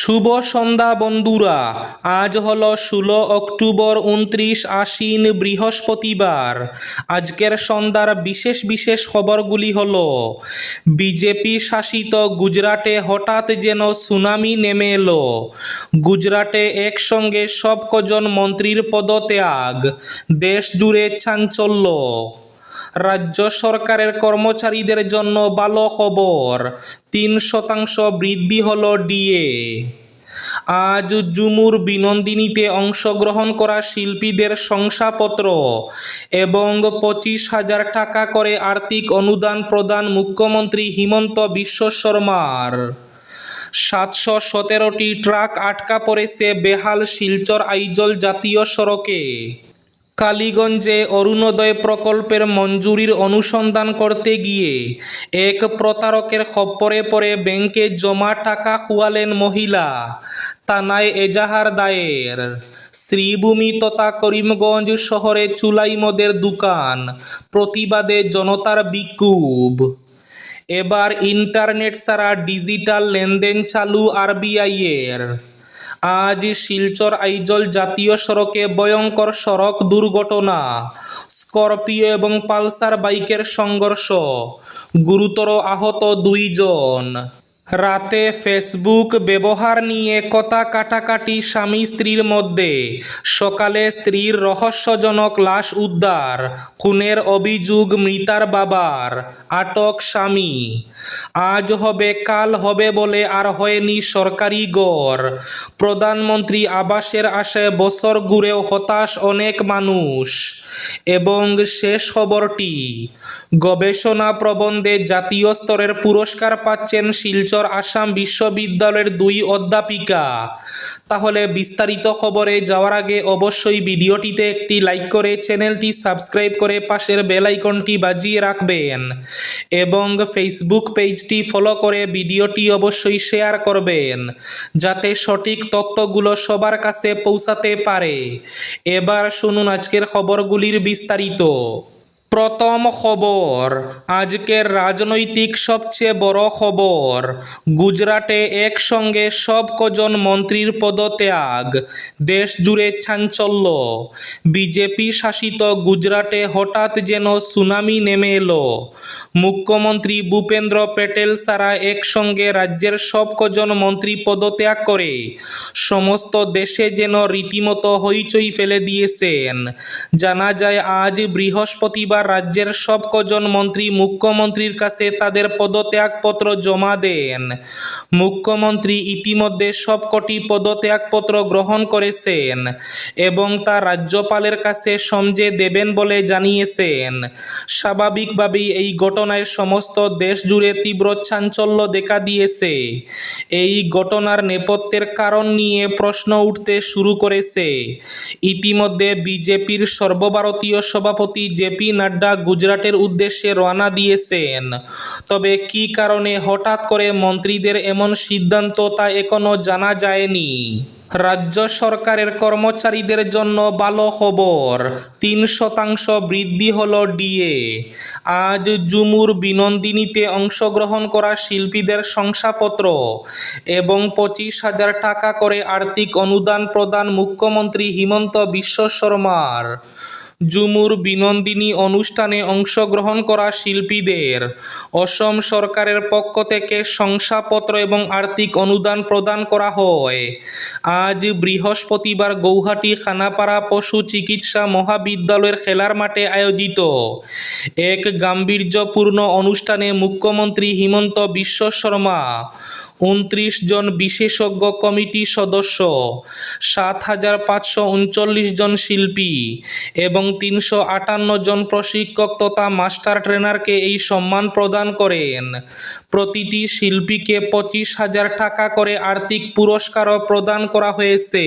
শুভ সন্ধ্যা বন্ধুরা। আজ হলো ষোলো অক্টোবর উনত্রিশ আশ্বিন বৃহস্পতিবার। আজকের সন্ধ্যার বিশেষ বিশেষ খবরগুলি হল, বিজেপি শাসিত গুজরাটে হঠাৎ যেন সুনামি নেমে এলো। গুজরাটে একসঙ্গে সব কজন মন্ত্রীর পদত্যাগ। দেশ জুড়ে চাঞ্চল্য। রাজ্য সরকারের কর্মচারীদের জন্য ভালো খবর। তিন শতাংশ বৃদ্ধি হল ডিএ। আজ জুমুর বিনন্দিনীতে অংশগ্রহণ করা শিল্পীদের শংসাপত্র এবং পঁচিশ হাজার টাকা করে আর্থিক অনুদান প্রদান মুখ্যমন্ত্রী হিমন্ত বিশ্ব শর্মার। সাতশো সতেরোটি ট্রাক আটকা পড়েছে বেহাল শিলচর আইজল জাতীয় সড়কে। কালীগঞ্জে অরুণোদয় প্রকল্পের মঞ্জুরির অনুসন্ধান করতে গিয়ে এক প্রতারকের খপ্পরে পড়ে ব্যাংকে জমা টাকা খুয়ালেন মহিলা। থানায় এজাহার দায়ের। শ্রীভূমি তথা করিমগঞ্জ শহরে চুলাই মদের দোকান। প্রতিবাদে জনতার বিক্ষোভ। এবার ইন্টারনেট ছাড়া ডিজিটাল লেনদেন চালু আরবিআইয়ের। আজ শিলচর আইজল জাতীয় সড়কে ভয়ঙ্কর সড়ক দুর্ঘটনা। স্করপিও এবং পালসার বাইকের সংঘর্ষ। গুরুতর আহত দুইজন। রাতে ফেসবুক ব্যবহার নিয়ে কথা কাটাকাটি স্বামী স্ত্রীর মধ্যে। সকালে স্ত্রীর রহস্যজনক লাশ উদ্ধার, খুনের অভিযোগ মৃতার বাবার, আটক স্বামী। আজ হবে, কাল হবে বলে আর হয়নি সরকারি গড়। প্রধানমন্ত্রী আবাসের আশায় বছর ঘুরেও হতাশ অনেক মানুষ। এবং শেষ খবরটি গবেষণা প্রবন্ধে জাতীয় স্তরের পুরস্কার পাচ্ছেন শিলচর আসাম বিশ্ববিদ্যালয়ের দুই অধ্যাপিকা। তাহলে বিস্তারিত খবরে যাওয়ার আগে অবশ্যই ভিডিওটিতে একটি লাইক করে চ্যানেলটি সাবস্ক্রাইব করে পাশের বেল আইকনটি বাজিয়ে রাখবেন এবং ফেসবুক পেজটি ফলো করে ভিডিওটি অবশ্যই শেয়ার করবেন যাতে সঠিক তথ্যগুলো সবার কাছে পৌঁছাতে পারে। এবার শুনুন আজকের খবরগুলির বিস্তারিত প্রথম খবর আজকের রাজনৈতিক সবচেয়ে বড় খবর। গুজরাটে একসঙ্গে সব কজন মন্ত্রীর পদত্যাগ, দেশ জুড়ে চাঞ্চল্য। বিজেপি শাসিত গুজরাটে হঠাৎ যেন সুনামি নেমে এলো। মুখ্যমন্ত্রী ভূপেন্দ্র প্যাটেল সারা একসঙ্গে রাজ্যের সব কজন মন্ত্রী পদত্যাগ করে। সমস্ত দেশে যেন রীতিমতো হইচই ফেলে দিয়েছেন। জানা যায়, আজ বৃহস্পতিবার রাজ্যের সব কজন মন্ত্রী মুখ্যমন্ত্রীর কাছে তাদের পদত্যাগপত্র জমা দেন। মুখ্যমন্ত্রী ইতিমধ্যে সবকটি পদত্যাগপত্র গ্রহণ করেছেন এবং তা রাজ্যপালের কাছে সমঝে দেবেন বলে জানিয়েছেন। স্বাভাবিকভাবেই এই ঘটনায় সমস্ত দেশ জুড়ে তীব্র চাঞ্চল্য দেখা দিয়েছে। এই ঘটনার নেপথ্যের কারণ নিয়ে প্রশ্ন উঠতে শুরু করেছে। ইতিমধ্যে বিজেপির সর্বভারতীয় সভাপতি জেপি নাড্ডা গুজরাটের উদ্দেশ্যে রওনা দিয়েছেন। তবে কি কারণে হঠাৎ করে মন্ত্রীদের এমন সিদ্ধান্ত তা এখনও জানা যায়নি। রাজ্য সরকারের কর্মচারীদের জন্য ভালো খবর, তিন শতাংশ বৃদ্ধি হল ডিএ। আজ জুমুর বিনন্দিনীতে অংশগ্রহণ করা শিল্পীদের শংসাপত্র এবং পঁচিশ হাজার টাকা করে আর্থিক অনুদান প্রদান মুখ্যমন্ত্রী হিমন্ত বিশ্ব শর্মার। জুমুর বিনন্দিনী অনুষ্ঠানে অংশগ্রহণ করা শিল্পীদের। অসম সরকারের পক্ষ থেকে শংসাপত্র এবং আর্থিক অনুদান প্রদান করা হয়। আজ বৃহস্পতিবার গৌহাটি খানাপাড়া পশু চিকিৎসা মহাবিদ্যালয়ের খেলার মাঠে আয়োজিত এক গাম্ভীর্যপূর্ণ অনুষ্ঠানে মুখ্যমন্ত্রী হিমন্ত বিশ্ব শর্মা, উনত্রিশ জন বিশেষজ্ঞ কমিটি সদস্য, সাত হাজার পাঁচশো উনচল্লিশ জন শিল্পী এবং তিনশো আটান্ন জন প্রশিক্ষক তথা মাস্টার ট্রেনারকে এই সম্মান প্রদান করেন। প্রতিটি শিল্পীকে পঁচিশ হাজার টাকা করে আর্থিক পুরস্কারও প্রদান করা হয়েছে।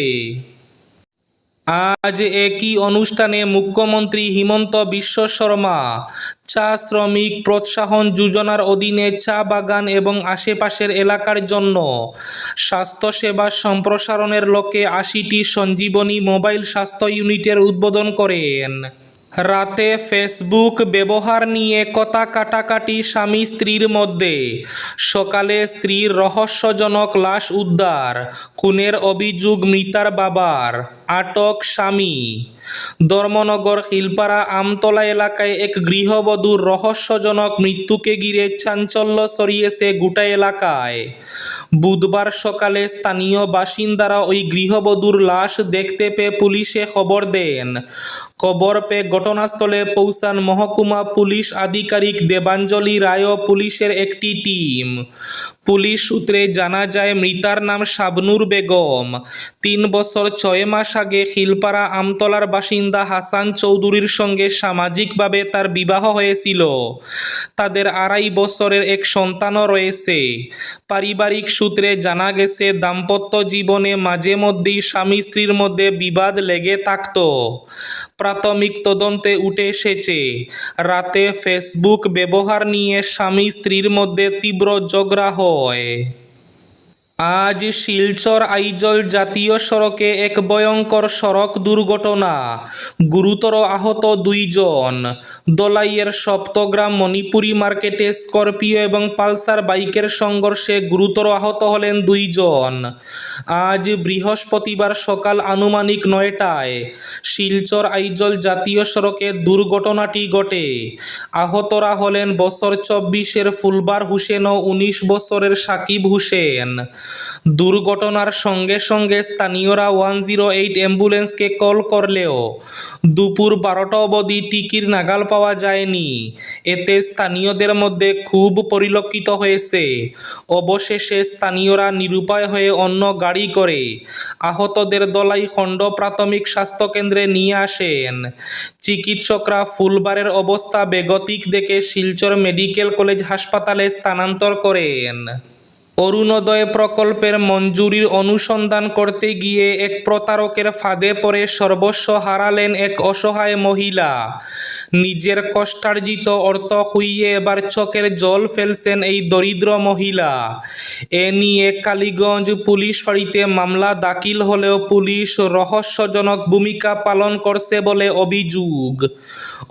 আজ একই অনুষ্ঠানে মুখ্যমন্ত্রী হিমন্ত বিশ্ব শর্মা চা, শ্রমিক প্রোৎসাহন যোজনার অধীনে চা বাগান এবং আশেপাশের এলাকার জন্য। স্বাস্থ্যসেবা সম্প্রসারণের লক্ষ্যে আশিটি সঞ্জীবনী মোবাইল স্বাস্থ্য ইউনিটের উদ্বোধন করেন। রাতে ফেসবুক ব্যবহার নিয়ে কথা কাটাকাটি স্বামী স্ত্রীর মধ্যে। সকালে স্ত্রীর রহস্যজনক লাশ উদ্ধার, খুনের অভিযোগ মৃতার বাবার। আটক স্বামী। ধর্মনগর, শিলপাড়া, আমতলা এলাকায় এক গৃহবধূর রহস্যজনক মৃত্যুকে ঘিরে চাঞ্চল্য সরিয়েছে গোটা এলাকায়। বুধবার সকালে স্থানীয় বাসিন্দারা ওই গৃহবধূর লাশ দেখতে পেয়ে পুলিশে খবর দেন। খবর পেয়ে ঘটনাস্থলে পৌঁছান মহকুমা পুলিশ আধিকারিক দেবাঞ্জলি রায় পুলিশের একটি টিম। পুলিশ সূত্রে জানা যায়, মৃতার নাম শাবনুর বেগম। তিন বছর ছয় মাস আগে খিলপাড়া আমতলার বাসিন্দা হাসান চৌধুরীর সঙ্গে সামাজিকভাবে তার বিবাহ হয়েছিল। তাদের আড়াই বছরের এক সন্তানও রয়েছে। পারিবারিক সূত্রে জানা গেছে, দাম্পত্য জীবনে মাঝে মধ্যেই স্বামী স্ত্রীর মধ্যে বিবাদ লেগে থাকত। প্রাথমিক তদন্তে উঠে এসেছে, রাতে ফেসবুক ব্যবহার নিয়ে স্বামী স্ত্রীর মধ্যে তীব্র হয় rồi. আজ শিলচর আইজল জাতীয় সড়কে এক ভয়ঙ্কর সড়ক দুর্ঘটনা। গুরুতর আহত দুইজন। দলাইয়ের সপ্তগ্রাম মণিপুরি মার্কেটে স্করপিও এবং পালসার বাইকের সংঘর্ষে গুরুতর আহত হলেন দুইজন। আজ বৃহস্পতিবার সকাল আনুমানিক নয়টায় শিলচর আইজল জাতীয় সড়কে দুর্ঘটনাটি ঘটে। আহতরা হলেন বছর চব্বিশের ফুলবার হুসেন ও উনিশ বছরের সাকিব হুসেন। দুর্ঘটনার সঙ্গে সঙ্গে স্থানীয়রা ওয়ান জিরো এইট অ্যাম্বুলেন্সকে কল করলেও দুপুর বারোটা অবধি টিকির নাগাল পাওয়া যায়নি। এতে স্থানীয়দের মধ্যে খুব পরিলক্ষিত হয়েছে। অবশেষে স্থানীয়রা নিরুপায় হয়ে অন্য গাড়ি করে আহতদের দলাই খণ্ড প্রাথমিক স্বাস্থ্যকেন্দ্রে নিয়ে আসেন। চিকিৎসকরা ফুলবারের অবস্থা বেগতিক দেখে শিলচর মেডিকেল কলেজ হাসপাতালে স্থানান্তর করেন। অরুণোদয় প্রকল্পের মঞ্জুরির অনুসন্ধান করতে গিয়ে এক প্রতারকের ফাঁদে পড়ে সর্বস্ব হারালেন এক অসহায় মহিলা। নিজের কষ্টার্জিত অর্থ খুইয়ে এবার চোখের জল ফেলছেন এই দরিদ্র মহিলা। এ নিয়ে কালীগঞ্জ পুলিশ ফাঁড়িতে মামলা দাখিল হলেও পুলিশ রহস্যজনক ভূমিকা পালন করছে বলে অভিযোগ।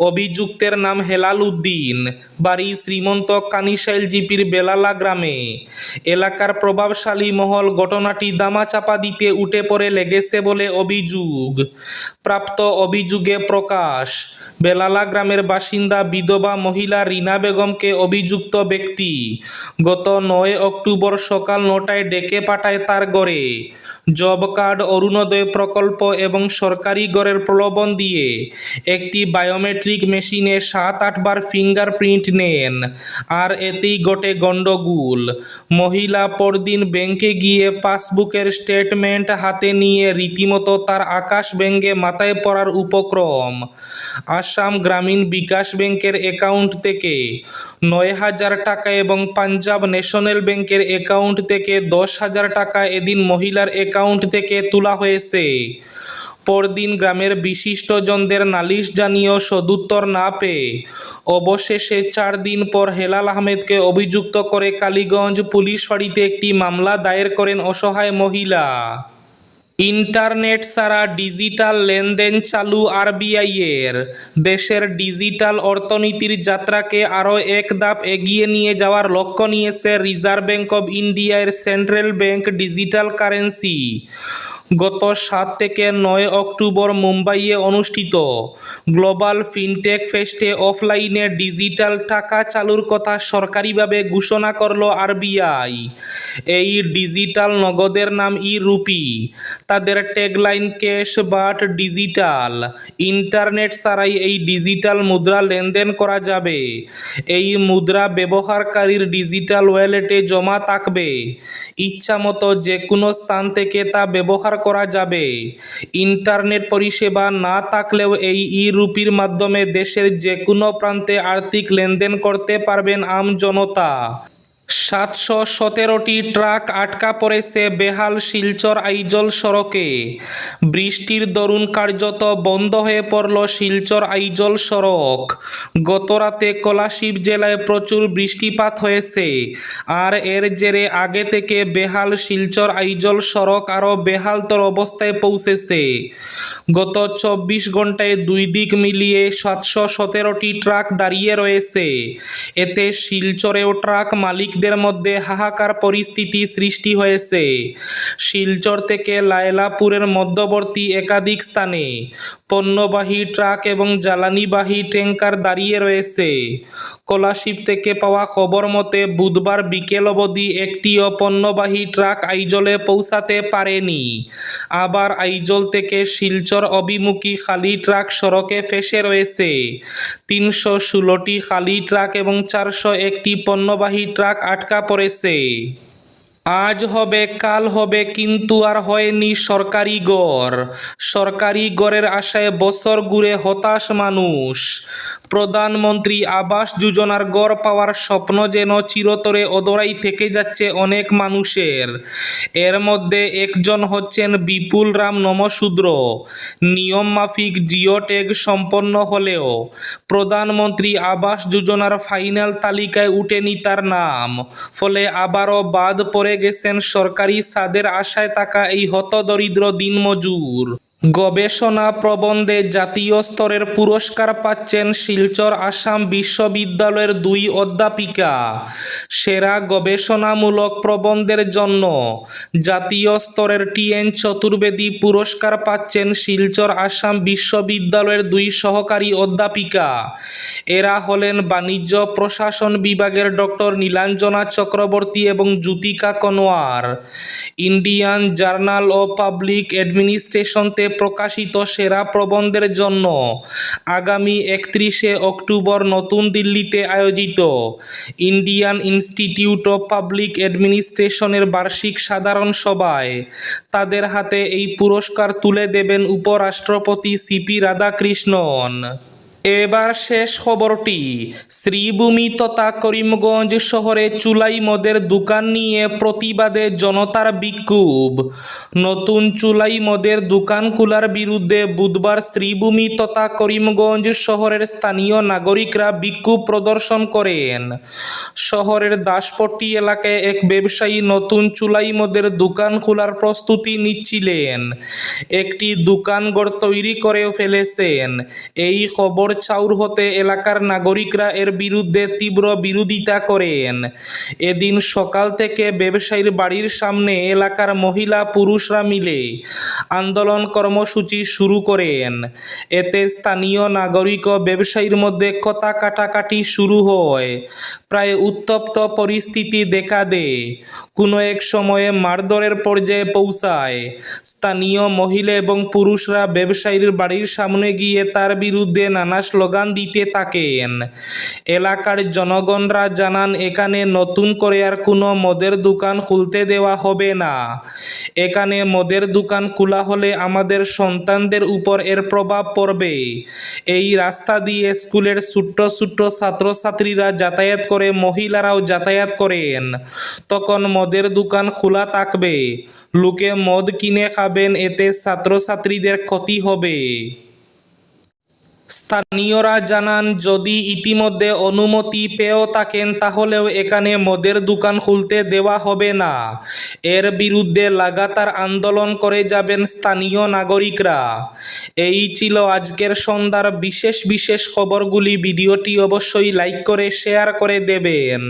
অভিযুক্তের নাম হেলাল উদ্দিন, বাড়ি শ্রীমন্ত কানিশাইল জিপির বেলালা গ্রামে। এলাকার প্রভাবশালী মহল ঘটনাটি দামাচাপা দিতে উঠে পড়ে লেগেছে বলে অভিযোগ। প্রাপ্ত অভিযোগে প্রকাশ, বেলালা গ্রামের বাসিন্দা বিধবা মহিলা রিনা বেগমকে অভিযুক্ত ব্যক্তি গত নয় অক্টোবর সকাল নটায় ডেকে পাঠায় তার গড়ে জব কার্ড, অরুণোদয় প্রকল্প এবং সরকারি গড়ের প্রলোভন দিয়ে একটি বায়োমেট্রিক মেশিনে সাত আটবার ফিঙ্গারপ্রিন্ট নেন। আর এতেই ঘটে গণ্ডগোল। মহিলা পরদিন ব্যাংকে গিয়ে পাসবুকের স্টেটমেন্ট হাতে নিয়ে রীতিমতো তার আকাশ ব্যাঙ্গে মাথায় পড়ার উপক্রম। আসাম গ্রামীণ বিকাশ ব্যাংকের অ্যাকাউন্ট থেকে নয় হাজার টাকা এবং পাঞ্জাব ন্যাশনাল ব্যাংকের অ্যাকাউন্ট থেকে দশ হাজার টাকা এদিন মহিলার অ্যাকাউন্ট থেকে তোলা হয়েছে। পরদিন গ্রামের বিশিষ্টজনদের নালিশ জানিয়েও সদুত্তর না পেয়ে অবশেষে চার দিন পর হেলাল আহমেদকে অভিযুক্ত করে কালীগঞ্জ পুলিশ ফাঁড়িতে একটি মামলা দায়ের করেন অসহায় মহিলা। ইন্টারনেট ছাড়া ডিজিটাল লেনদেন চালু আরবিআইয়ের। দেশের ডিজিটাল অর্থনীতির যাত্রাকে আরও এক ধাপ এগিয়ে নিয়ে যাওয়ার লক্ষ্য নিয়েছে রিজার্ভ ব্যাঙ্ক অব ইন্ডিয়ার সেন্ট্রাল ব্যাঙ্ক ডিজিটাল কারেন্সি। গত সাত থেকে নয় অক্টোবর মুম্বাইয়ে অনুষ্ঠিত। গ্লোবাল ফিনটেক ফেস্টে অফলাইনে ডিজিটাল টাকা চালুর কথা সরকারিভাবে ঘোষণা করল আরবিআই। এই ডিজিটাল নগদের নাম ই রুপি। তাদের tagline cash but digital. Internet ছাড়াই এই ডিজিটাল মুদ্রা লেনদেন করা যাবে। এই মুদ্রা ব্যবহারকারীর ডিজিটাল ওয়ালেটে জমা থাকবে। ইচ্ছামতো যে কোনো স্থান থেকে তা ব্যবহার করা যাবে। ইন্টারনেট পরিষেবা না থাকলেও এই ই রুপির মাধ্যমে দেশের যে কোনো প্রান্তে আর্থিক লেনদেন করতে পারবেন আম জনতা। সাতশো সতেরোটি ট্রাক আটকা পড়েছে বেহাল শিলচর আইজল সড়কে। বৃষ্টির দরুন কার্যত বন্ধ হয়ে পড়ল শিলচর আইজল সড়ক। গতরাতে কলাশিব জেলায় প্রচুর বৃষ্টিপাত হয়েছে। আর এর জেরে আগে থেকে বেহাল শিলচর আইজল সড়ক আরও বেহালতর অবস্থায় পৌঁছেছে। গত চব্বিশ ঘন্টায় দুই দিক মিলিয়ে সাতশো সতেরোটি ট্রাক দাঁড়িয়ে রয়েছে। এতে শিলচরেও ট্রাক মালিকদের মধ্যে হাহাকার পরিস্থিতি সৃষ্টি হয়েছে। শিলচর থেকে লায়লাপুরের মধ্যবর্তী একাধিক স্থানে পণ্যবাহী ট্রাক এবং জ্বালানিবাহী ট্যাঙ্কার দাঁড়িয়ে রয়েছে। কলাশিপ থেকে পাওয়া খবর মতে, বুধবার বিকেল অবধি একটিও পণ্যবাহী ট্রাক আইজলে পৌঁছাতে পারেনি। আবার আইজল থেকে শিলচর অভিমুখী খালি ট্রাক সড়কে ফেসে রয়েছে। তিনশো ষোলোটি খালি ট্রাক এবং চারশো একটি পণ্যবাহী ট্রাক আটকা পড়েছে। আজ হবে, কাল হবে, কিন্তু আর হয়নি সরকারি গড়। সরকারি গড়ের আশায় বছর ঘুরে হতাশ মানুষ। প্রধানমন্ত্রী আবাস যোজনার গড় পাওয়ার স্বপ্ন যেন চিরতরে অদরাই থেকে যাচ্ছে অনেক মানুষের। এর মধ্যে একজন হচ্ছেন বিপুল রাম নমশূদ্র নিয়ম মাফিক জিও ট্যাগ সম্পন্ন হলেও প্রধানমন্ত্রী আবাস যোজনার ফাইনাল তালিকায় উঠেনি তার নাম। ফলে আবারও বাদ পড়ে গেছেন সরকারি সাদের আশায় থাকা এই হতদরিদ্র দিনমজুর। গবেষণা প্রবন্ধে জাতীয় স্তরের পুরস্কার পাচ্ছেন শিলচর আসাম বিশ্ববিদ্যালয়ের দুই অধ্যাপিকা। সেরা গবেষণামূলক প্রবন্ধের জন্য জাতীয় স্তরের টিএন চতুর্বেদী পুরস্কার পাচ্ছেন শিলচর আসাম বিশ্ববিদ্যালয়ের দুই সহকারী অধ্যাপিকা। এরা হলেন বাণিজ্য প্রশাসন বিভাগের ডক্টর নীলাঞ্জনা চক্রবর্তী এবং Jyotika Kanwar. Indian journal of public অ্যাডমিনিস্ট্রেশনতে প্রকাশিত সেরা প্রবন্ধের জন্য আগামী একত্রিশে অক্টোবর নতুন দিল্লিতে আয়োজিত ইন্ডিয়ান ইনস্টিটিউট অফ পাবলিক অ্যাডমিনিস্ট্রেশনের বার্ষিক সাধারণ সভায় তাদের হাতে এই পুরস্কার তুলে দেবেন উপরাষ্ট্রপতি সিপি রাধাকৃষ্ণন। এবার শেষ খবরটি। শ্রীভূমি তথা করিমগঞ্জ শহরে চুলাই মদের দোকান নিয়ে প্রতিবাদে জনতার বিক্ষোভ। নতুন চুলাই মদের দোকান খোলার বিরুদ্ধে বুধবার শ্রীভূমি তথা করিমগঞ্জ শহরের স্থানীয় নাগরিকরা বিক্ষোভ প্রদর্শন করেন। শহরের দাসপট্টি এলাকায় এক ব্যবসায়ী নতুন চুলাই মদের দোকান খোলার প্রস্তুতি নিচ্ছিলেন। একটি দোকানঘর তৈরি করেও ফেলেছেন। এই খবর চাউর হতে এলাকার নাগরিকরা এর বিরুদ্ধে তীব্র বিরোধিতা করেন। এদিন সকাল থেকে ব্যবসায়ীর বাড়ির সামনে এলাকার মহিলা পুরুষরা মিলে আন্দোলন কর্মসূচি শুরু করেন। এতে স্থানীয় নাগরিক ও ব্যবসায়ীর মধ্যে কথা কাটাকাটি শুরু হয়। প্রায় উত্তপ্ত পরিস্থিতি দেখা দেয় কোনো এক সময়ে মারধরের পর্যায়ে পৌঁছায়। স্থানীয় মহিলা এবং পুরুষরা ব্যবসায়ীর বাড়ির সামনে গিয়ে তার বিরুদ্ধে নানা স্লোগান দিতে থাকেন। এলাকার জনগণরা জানান, এখানে নতুন করে আর কোনো মদের দোকান খুলতে দেওয়া হবে না। এখানে মদের দোকান খোলা হলে আমাদের সন্তানদের উপর এর প্রভাব পড়বে। এই রাস্তা দিয়ে স্কুলের ছোট্ট ছোট্ট ছাত্রছাত্রীরা যাতায়াত করে মহিলারাও যাতায়াত করেন। তখন মদের দোকান খোলা থাকবে। লোকে মদ কিনে খাবেন, এতে ছাত্রছাত্রীদের ক্ষতি হবে। স্থানীয়রা জানান, যদি ইতিমধ্যে অনুমতি পেয়েও থাকেন, তাহলেও এখানে মদের দোকান খুলতে দেওয়া হবে না। এর বিরুদ্ধে লাগাতার আন্দোলন করে যাবেন স্থানীয় নাগরিকরা। এই ছিল আজকের সন্ধ্যার বিশেষ বিশেষ খবরগুলি। ভিডিওটি অবশ্যই লাইক করে, শেয়ার করে দেবেন।